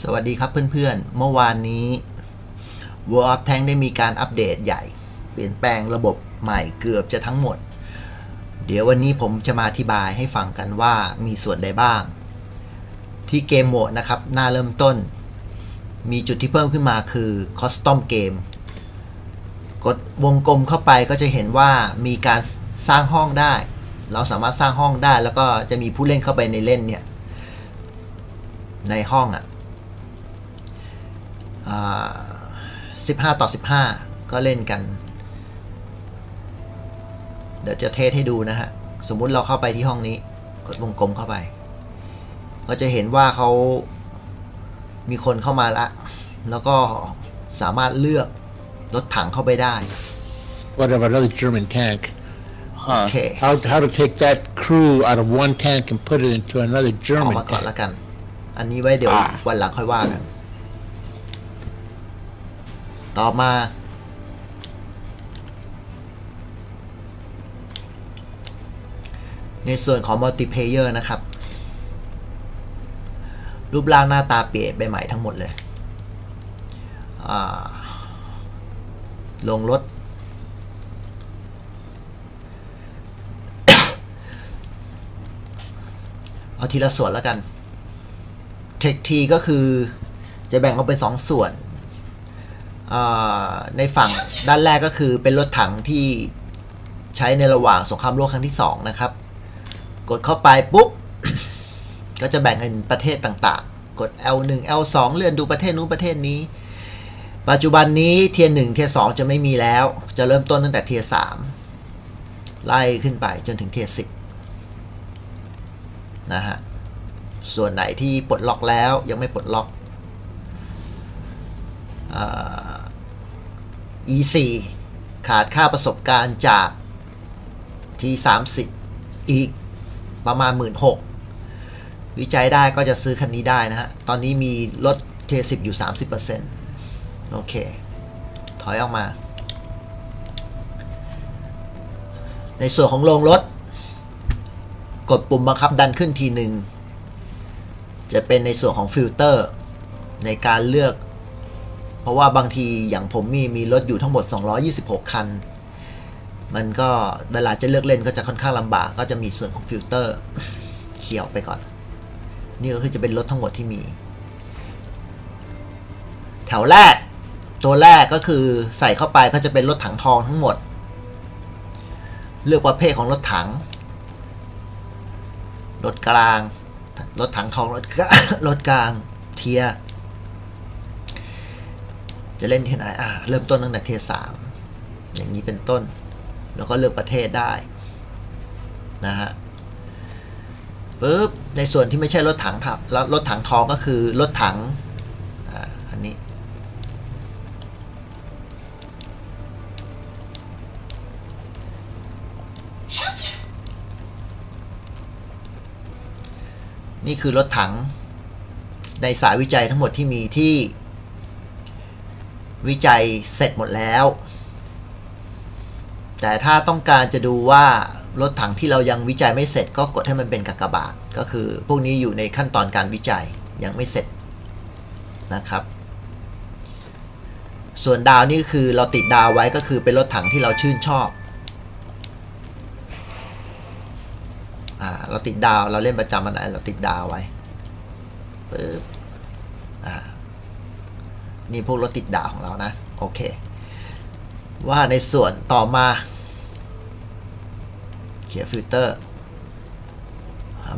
สวัสดีครับเพื่อนๆ เมื่อวานนี้ World of Tank ได้มีการอัปเดตใหญ่ เปลี่ยนแปลงระบบใหม่เกือบจะทั้งหมด เดี๋ยววันนี้ผมจะมาอธิบายให้ฟังกันว่ามีส่วนใดบ้าง ที่เกมโหมดนะครับ หน้าเริ่มต้น มีจุดที่เพิ่มขึ้นมาคือ Custom Game กดวงกลมเข้าไปก็จะเห็นว่ามีการสร้างห้องได้ เราสามารถสร้างห้องได้แล้วก็จะมีผู้เล่นเข้าไปในเล่นเนี่ย ในห้องอะ่ะ สิบห้าต่อสิบห้าก็เล่นกัน เดี๋ยวจะเทสให้ดูนะฮะ สมมุติเราเข้าไปที่ห้องนี้ กดวงกลมเข้าไป ก็จะเห็นว่าเขามีคนเข้ามาละ แล้วก็สามารถเลือกรถถังเข้าไปได้ whatever another German tank. โอเค How how to take that crew out of one tank and put it into another ออก German มาก่อน tank. ละกัน อันนี้ไว้เดี๋ยวอ่าวันหลังค่อยว่ากัน ต่อมา ในส่วนของมัลติเพเยอร์นะครับ รูปร่างหน้าตาเปลี่ยนไปใหม่ทั้งหมดเลย ลงรถเอาทีละส่วนแล้วกัน เทคทีก็คือจะแบ่งออกเป็นสองส่วน ในฝั่งด้านแรกก็คือเป็นรถถังที่ใช้ในระหว่างสงครามโลกครั้งที่สองนะครับ กดเข้าไปปุ๊บ ก็จะแบ่งเป็นประเทศต่างๆ กด L1 L2 เลื่อนดูประเทศนู้นประเทศนี้ ปัจจุบันนี้เทียร์หนึ่งเทียร์สองจะไม่มีแล้ว จะเริ่มต้นตั้งแต่เทียร์สามไล่ขึ้นไปจนถึงเทียร์สิบนะฮะ ส่วนไหนที่ปลดล็อกแล้วยังไม่ปลดล็อกอ่า E4 ขาดค่าประสบการณ์จาก T30 อีกประมาณ 1 6ื่นวิจัยได้ก็จะซื้อคันนี้ได้นะฮะ ตอนนี้มีลด T10 อยู่ 30%โอเค ถอยออกมา ในส่วนของโรงรถ กดปุ่มบังคับดันขึ้นทีหนึ่ง จะเป็นในส่วนของฟิลเตอร์ ในการเลือก เพราะว่าบางทีอย่างผมมีมีรถอยู่ทั้งหมด 226 คัน มันก็เวลาจะเลือกเล่นก็จะค่อนข้างลำบาก ก็จะมีส่วนของฟิลเตอร์เขียวไปก่อน นี่ก็คือจะเป็นรถทั้งหมดที่มี แถวแรก ตัวแรกก็คือใส่เข้าไปก็จะเป็นรถถังทองทั้งหมด เลือกประเภทของรถถัง รถกลาง รถถังทองรถกลางรถกลางเทีย จะเล่นเที่ไหนอ่าเริ่มต้นตั้งแต่เทสามอย่างนี้เป็นต้น แล้วก็เลือกประเทศได้นะฮะปุ๊บในส่วนที่ไม่ใช่รถถังทับรถถังทองก็คือรถถังอันนี้นี่คือรถถังในสายวิจัยทั้งหมดที่มีที่ วิจัยเสร็จหมดแล้ว แต่ถ้าต้องการจะดูว่ารถถังที่เรายังวิจัยไม่เสร็จก็กดให้มันเป็นกากบาท ก็คือพวกนี้อยู่ในขั้นตอนการวิจัยยังไม่เสร็จนะครับ ส่วนดาวนี่คือเราติดดาวไว้ก็คือเป็นรถถังที่เราชื่นชอบอ่าเราติดดาวเราเล่นประจำมันไหนเราติดดาวไว้ปึ๊บ นี่พวกรถติดดาวของเรานะ โอเค ว่าในส่วนต่อมาเขียนฟิลเตอร์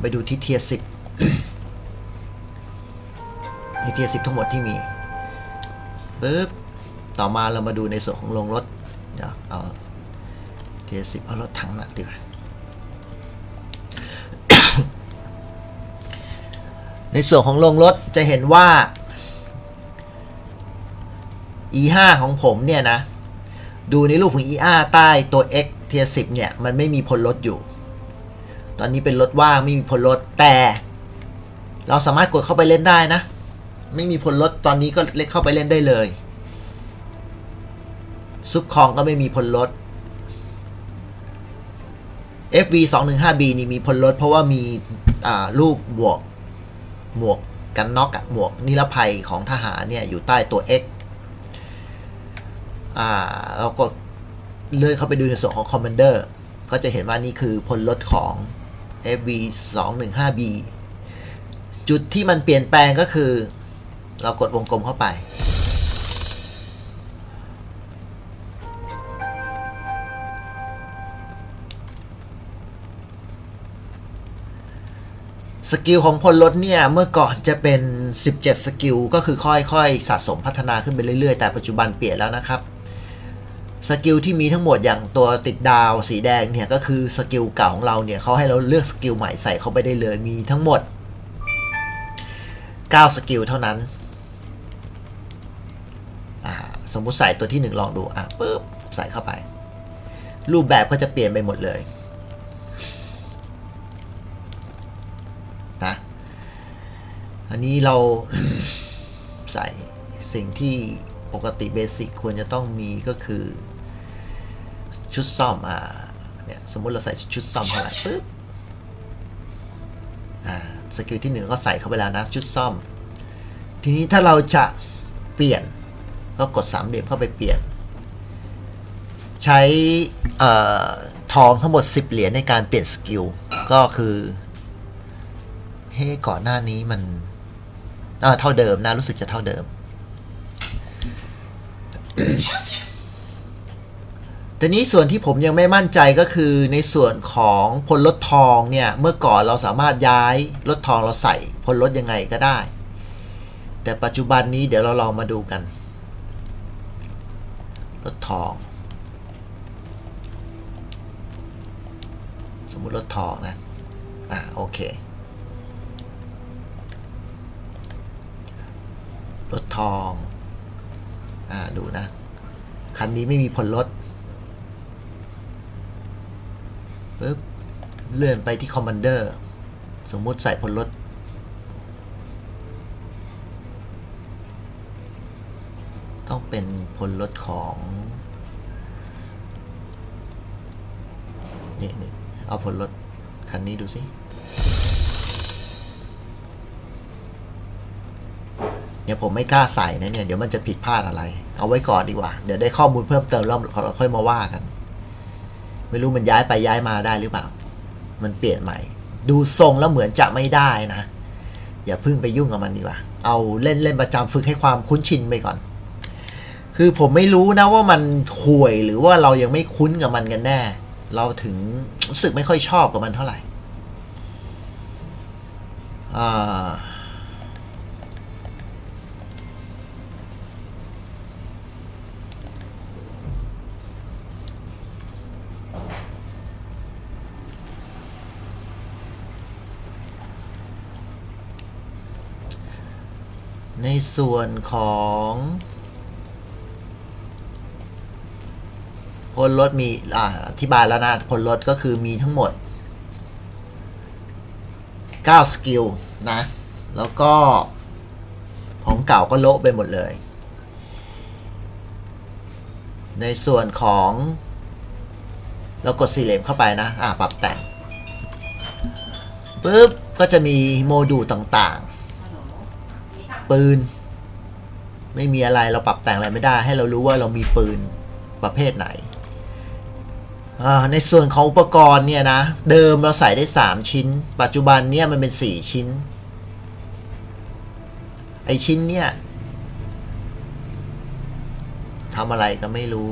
ไปดูที่เทียสิบนี่เทียสิบทั้งหมดที่มีปึ๊บต่อมาเรามาดูในส่วนของโรงรถ เดี๋ยวเอาเทียสิบเอารถถังหนักดีกว่าในส่วนของโรงรถจะเห็นว่า E5 ของผมเนี่ยนะ ดูในรูปของ E5 ใต้ตัว X เทีย10เนี่ย มันไม่มีพลรถอยู่ ตอนนี้เป็นรถว่างไม่มีพลรถแต่ เราสามารถกดเข้าไปเล่นได้นะ ไม่มีพลรถตอนนี้ก็เล็กเข้าไปเล่นได้เลย ซุปคองก็ไม่มีพลรถ FV 2 1 5 B นี่มีพลรถเพราะว่ามีอ่ารูปบวกหมวกกันน็อกอะหมวกนิรภัยของทหารเนี่ยอยู่ใต้ตัว X อ่าเราก็เลื่อนเข้าไปดูในส่วนของ Commander ก็จะเห็นว่านี่คือพลรถของ FV 2 1 5 B จุดที่มันเปลี่ยนแปลงก็คือ เรากดวงกลมเข้าไป สกิลของพลรถเนี่ย เมื่อก่อนจะเป็น 17 สกิล ก็คือค่อยๆ สะสมพัฒนาขึ้นไปเรื่อยๆ แต่ปัจจุบันเปลี่ยนแล้วนะครับ สกิลที่มีทั้งหมดอย่างตัวติดดาวสีแดงเนี่ยก็คือสกิลเก่าของเราเนี่ยเขาให้เราเลือกสกิลใหม่ใส่เข้าไปได้เลยมีทั้งหมด 9 สกิลเท่านั้น สมมุติใส่ตัวที่ 1 ลองดูอะปึ๊บใส่เข้าไป รูปแบบก็จะเปลี่ยนไปหมดเลยนะอันนี้เราใส่สิ่งที่ปกติเบสิกควรจะต้องมีก็คือ ชุดซ่อมอ่าเนี่ยสมมุติเราใส่ชุดซ่อมเข้าไปปึ๊บอ่าสกิลที่หนึ่งก็ใส่เข้าไปแล้วนะชุดซ่อม ทีนี้ถ้าเราจะเปลี่ยนก็กดสามเหลี่ยมเข้าไปเปลี่ยน ใช้ทองทั้งหมด 10 เหรียญในการเปลี่ยนสกิลก็คือเฮ้ก่อนหน้านี้มันอ่าเท่าเดิมนะรู้สึกจะเท่าเดิม แต่นี้ส่วนที่ผมยังไม่มั่นใจก็คือในส่วนของพลรถทองเนี่ยเมื่อก่อนเราสามารถย้ายรถทองเราใส่พลรถยังไงก็ได้ แต่ปัจจุบันนี้เดี๋ยวเราลองมาดูกันรถทอง สมมุติรถทองนะอ่าโอเครถทองอ่าดูนะ คันนี้ไม่มีผลลด ปึ๊บเลื่อนไปที่คอมมานเดอร์สมมุติใส่ผลลดต้องเป็นผลลดของนี่นี่เอาผลลดคันนี้ดูสิ เนี่ยผมไม่กล้าใส่นะเนี่ย เดี๋ยวมันจะผิดพลาดอะไร เอาไว้ก่อนดีกว่า เดี๋ยวได้ข้อมูลเพิ่มเติมแล้วเราค่อยมาว่ากัน ไม่รู้มันย้ายไปย้ายมาได้หรือเปล่า มันเปลี่ยนใหม่ ดูทรงแล้วเหมือนจะไม่ได้นะ อย่าพิ่งไปยุ่งกับมันดีกว่า เอาเล่นเล่นประจำฝึกให้ความคุ้นชินไปก่อน คือผมไม่รู้นะว่ามันห่วยหรือว่าเรายังไม่คุ้นกับมันกันแน่ เราถึงรู้สึกไม่ค่อยชอบกับมันเท่าไหร่อ่า ในส่วนของพลรถมีอ่าอธิบายแล้วนะพลรถก็คือมีทั้งหมด 9 สกิลนะ แล้วก็ของเก่าก็โละไปหมดเลย ในส่วนของเรากดสี่เหลี่ยมเข้าไปนะ อ่าปรับแต่งปุ๊บ ก็จะมีโมดูลต่าง ปืน ไม่มีอะไรเราปรับแต่งอะไรไม่ได้ ให้เรารู้ว่าเรามีปืนประเภทไหน ในส่วนของอุปกรณ์เนี่ยนะ เดิมเราใส่ได้ 3 ชิ้น ปัจจุบันเนี่ยมันเป็น 4 ชิ้น ไอชิ้นเนี่ยทำอะไรก็ไม่รู้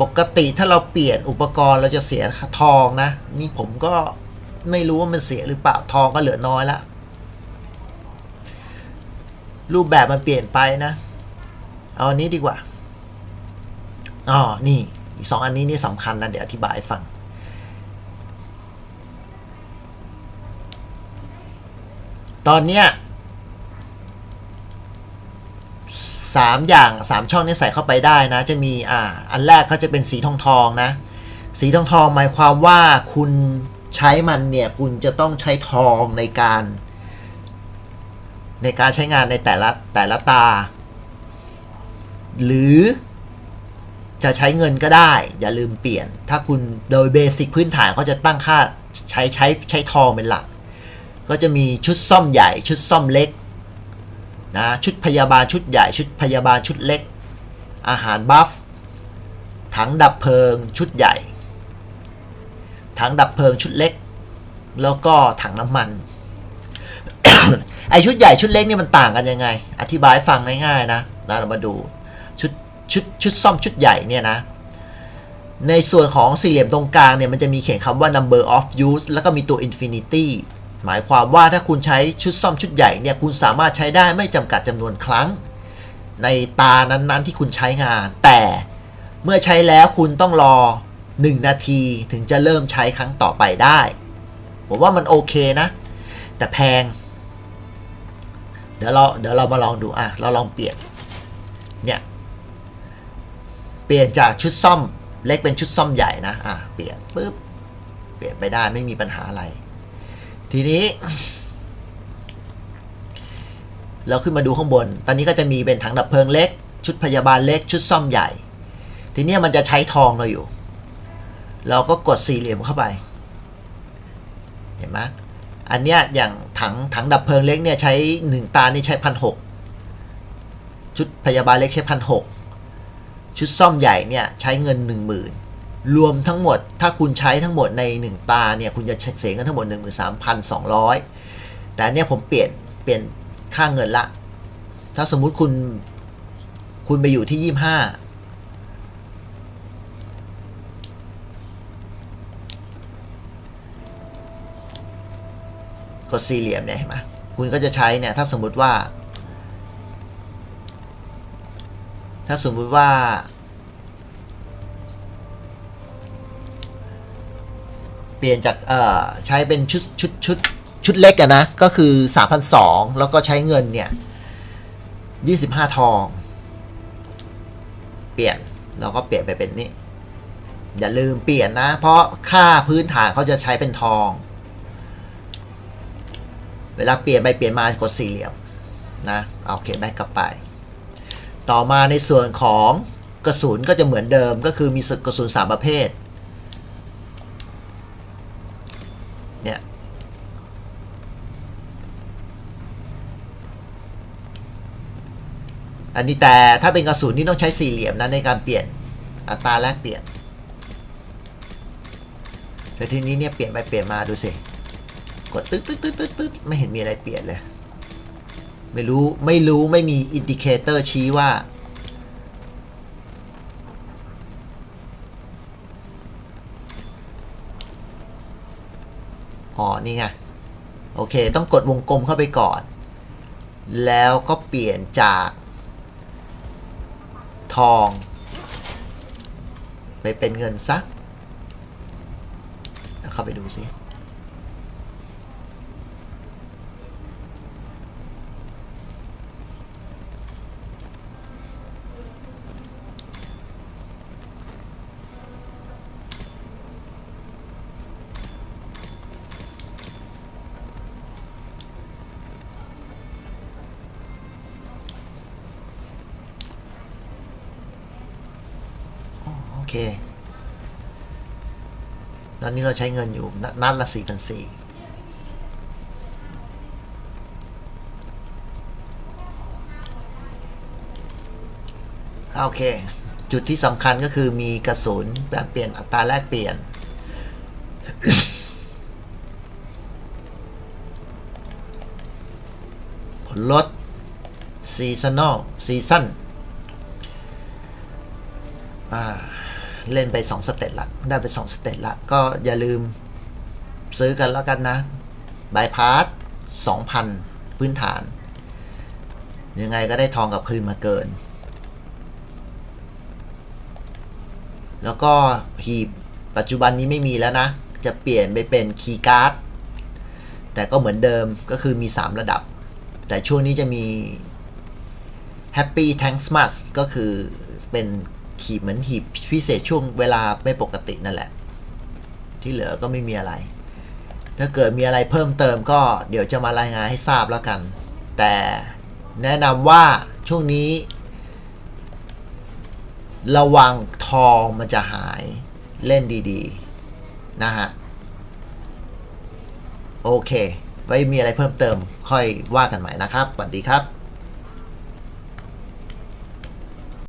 ปกติถ้าเราเปลี่ยนอุปกรณ์เราจะเสียทองนะ นี่ผมก็ ไม่รู้ว่ามันเสียหรือเปล่าทองก็เหลือน้อยละ รูปแบบมันเปลี่ยนไปนะเอาอันนี้ดีกว่าอ๋อนี่อีกสองอันนี้นี่สำคัญนะเดี๋ยวอธิบายฟัง ตอนเนี้ยสามอย่างสามช่องนี้ใส่เข้าไปได้นะ จะมีอ่าอันแรกเขาจะเป็นสีทองทองนะ สีทองทองหมายความว่าคุณ ใช้มันเนี่ยคุณจะต้องใช้ทองในการ ในการใช้งานในแต่ละแต่ละตา หรือจะใช้เงินก็ได้ อย่าลืมเปลี่ยน ถ้าคุณโดยเบสิกพื้นฐานเขาจะตั้งค่าใช้ใช้ใช้ทองเป็นหลัก ก็จะมีชุดซ่อมใหญ่ ชุดซ่อมเล็กนะชุดพยาบาลชุดใหญ่ ชุดพยาบาลชุดเล็ก อาหารบัฟถังดับเพลิงชุดใหญ่ ถังดับเพลิงชุดเล็ก แล้วก็ถังน้ำมัน ไอชุดใหญ่ชุดเล็กนี่มันต่างกันยังไง อธิบายฟังง่ายๆนะนะเรามาดูชุดชุดชุดซ่อมชุดใหญ่เนี่ยนะ ในส่วนของสี่เหลี่ยมตรงกลางเนี่ยมันจะมีเขียนคำว่า number of use แล้วก็มีตัว infinity หมายความว่าถ้าคุณใช้ชุดซ่อมชุดใหญ่เนี่ยคุณสามารถใช้ได้ไม่จำกัดจำนวนครั้ง ในตานั้นๆที่คุณใช้งาน แต่เมื่อใช้แล้วคุณต้องรอ 1 นาทีถึงจะเริ่มใช้ครั้งต่อไปได้ ผมว่ามันโอเคนะ แต่แพง เดี๋ยวเราเดี๋ยวเรามาลองดูอะ เราลองเปลี่ยน เนี่ย เปลี่ยนจากชุดซ่อมเล็กเป็นชุดซ่อมใหญ่นะ อะ เปลี่ยนปุ๊บ เปลี่ยนไปได้ไม่มีปัญหาอะไร ทีนี้ เราขึ้นมาดูข้างบน ตอนนี้ก็จะมีเป็นถังดับเพลิงเล็ก ชุดพยาบาลเล็ก ชุดซ่อมใหญ่ ทีนี้มันจะใช้ทองเราอยู่ เราก็กดสี่เหลี่ยมเข้าไป เห็นไหมอันเนี้ยอย่างถังถังดับเพลิงเล็กเนี่ยใช้หนึ่งตานี่ใช้พันหกชุดพยาบาลเล็กใช้พันหกชุดซ่อมใหญ่เนี่ยใช้เงินหนึ่งหมื่นรวมทั้งหมดถ้าคุณใช้ทั้งหมดในหนึ่งตาเนี่ยคุณจะเสียเงินทั้งหมดห13,200 แต่อันนี้ผมเปลี่ยนเปลี่ยนค่าเงินละ ถ้าสมมุติคุณคุณไปอยู่ที่ยี่ห้า กดสี่เหลี่ยมเนี่ยเห็นไหมคุณก็จะใช้เนี่ยถ้าสมมุติว่า ถ้าสมมุติว่า เปลี่ยนจากเอ่อใช้เป็นชุดชุดชุดชุดเล็กอะนะ ก็คือ 3,200 แล้วก็ใช้เงินเนี่ย25 ทอง เปลี่ยนเราก็เปลี่ยนไปเป็นนี่อย่าลืมเปลี่ยนนะ เพราะค่าพื้นฐานเขาจะใช้เป็นทอง เวลาเปลี่ยนไปเปลี่ยนมากดสี่เหลี่ยมนะเอาโอเคแบ็กกลับไป ต่อมาในส่วนของกระสุนก็จะเหมือนเดิมก็คือมีกระสุนสามประเภทเนี่ยอันนี้แต่ถ้าเป็นกระสุนนี่ต้องใช้สี่เหลี่ยมนะในการเปลี่ยนอัตราแลกเปลี่ยนแต่ทีนี้เนี่ยเปลี่ยนไปเปลี่ยนมาดูสิ ดตึ๊ดตึ๊ดตึ๊ดตึ๊ดตึ๊ดไม่เห็นมีอะไรเปลี่ยนเลย ไม่รู้ไม่รู้ไม่มีอินดิเคเตอร์ชี้ว่า อ๋อ นี่ไง โอเค ต้องกดวงกลมเข้าไปก่อน แล้วก็เปลี่ยนจาก ทอง ไปเป็นเงินซะแล้วเข้าไปดูสิ ตอนนี้เราใช้เงินอยู่นนัดละสี่พันสี่โอเค จุดที่สำคัญก็คือมีกระสุนแบบเปลี่ยนอัตราแลกเปลี่ยน ผลลดซีซันอลซีซันอ่า เล่นไปสองสเตตละได้ไปสองสเตตละก็อย่าลืมซื้อกันแล้วกันนะบายพาสสองพันพื้นฐาน ยังไงก็ได้ทองกับคืนมาเกิน แล้วก็หีบปัจจุบันนี้ไม่มีแล้วนะ จะเปลี่ยนไปเป็นคีย์การ์ดแต่ก็เหมือนเดิมก็คือมี 3 ระดับ แต่ช่วงนี้จะมี Happy Thanks m a s ก็คือเป็น หีบเหมือนหีบพิเศษช่วงเวลาไม่ปกตินั่นแหละ ที่เหลือก็ไม่มีอะไร ถ้าเกิดมีอะไรเพิ่มเติมก็เดี๋ยวจะมารายงานให้ทราบแล้วกัน แต่แนะนำว่าช่วงนี้ ระวังทองมันจะหายเล่นดีๆ นะฮะ โอเค ไว้มีอะไรเพิ่มเติมค่อยว่ากันใหม่นะครับสวัสดีครับ